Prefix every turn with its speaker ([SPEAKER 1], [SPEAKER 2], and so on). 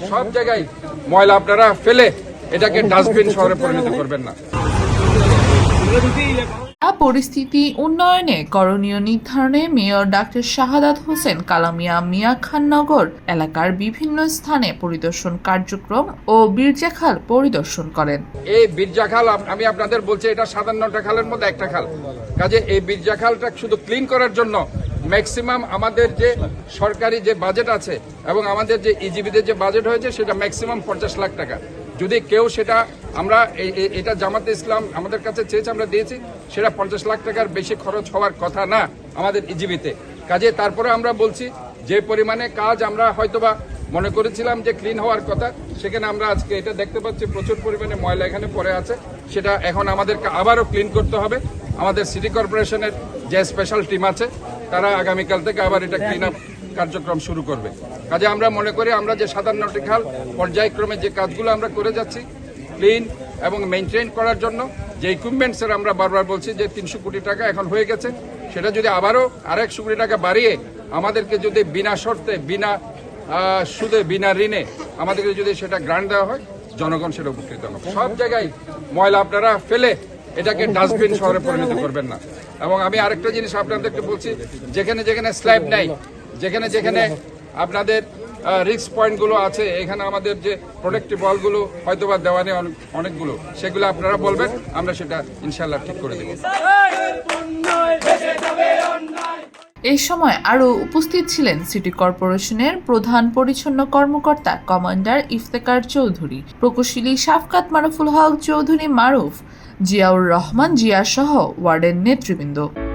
[SPEAKER 1] সব জায়গায় ময়লা আপনারা ফেলে এটাকে ডাস্টবিন শহরে পরিণত করবেন না।
[SPEAKER 2] পরিস্থিতি উন্নয়নে করণীয় নির্ধারণে মেয়র ডাক্তার শাহাদাত হোসেন কালামিয়া মিয়া খাননগর এলাকার বিভিন্ন স্থানে পরিদর্শন কার্যক্রম ও বীরজাখাল পরিদর্শন করেন।
[SPEAKER 1] এই বীরজাখাল আমি আপনাদের বলছি এটা সাতান্নটা খালের মধ্যে একটা খাল। কাজে এই বীরজাখালটা শুধু ক্লিন করার জন্য ম্যাক্সিমাম আমাদের যে সরকারি যে বাজেট আছে এবং আমাদের যে ইজিবিদের যে বাজেট হয়েছে, সেটা ম্যাক্সিমাম পঞ্চাশ লাখ টাকা। যদি কেউ সেটা আমরা এটা জামাতে ইসলাম আমাদের কাছে চেয়েছে, আমরা দিয়েছি, সেটা পঞ্চাশ লাখ টাকার বেশি খরচ হওয়ার কথা না আমাদের ইজিবিতে কাজে তারপরে আমরা বলছি, যে পরিমাণে কাজ আমরা হয়তোবা মনে করেছিলাম যে ক্লিন হওয়ার কথা, সেখানে আমরা আজকে এটা দেখতে পাচ্ছি, প্রচুর পরিমাণে ময়লা এখানে পড়ে আছে। সেটা এখন আমাদেরকে আবারও ক্লিন করতে হবে। আমাদের সিটি কর্পোরেশনের যে স্পেশাল টিম আছে তারা আগামীকাল থেকে আবার এটা ক্লিন আপ কার্যক্রম শুরু করবে। কাজে আমরা মনে করি আমরা যে সাধারণটি খাল, পর্যায়ক্রমে যে কাজগুলো আমরা করে যাচ্ছি ক্লিন এবং মেনটেন করার জন্য, যে ইকুইপমেন্টসের আমরা বারবার বলছি যে তিনশো কোটি টাকা এখন হয়ে গেছে, সেটা যদি আবারও আরেকশো কোটি টাকা বাড়িয়ে আমাদেরকে যদি বিনা শর্তে, বিনা সুদে, বিনা ঋণে আমাদেরকে যদি সেটা গ্রান্ট দেওয়া হয়, জনগণ সেটা উপকৃত হবে। সব জায়গায় ময়লা আপনারা ফেলে এটাকে ডাস্টবিন শহরে পরিণত করবেন না। এবং আমি আরেকটা জিনিস আপনাদেরকে বলছি, যেখানে যেখানে স্ল্যাব নাই, যেখানে যেখানে আপনাদের রিক্স পয়েন্টগুলো আছে, এখানে আমাদের যে প্রোটেক্টিভ বলগুলো হয়তো বা দেওয়া নেই অনেকগুলো, সেগুলো আপনারা বলবেন, আমরা সেটা ইনশাল্লাহ ঠিক করে দেবো।
[SPEAKER 2] এই সময় আরও উপস্থিত ছিলেন সিটি কর্পোরেশনের প্রধান পরিচ্ছন্ন কর্মকর্তা কমান্ডার ইফতেকার চৌধুরী, প্রকৌশলী শাফকাত মারুফুল হক চৌধুরী মারুফ জিয়াউর রহমান জিয়াসহ ওয়ার্ডের নেতৃবৃন্দ।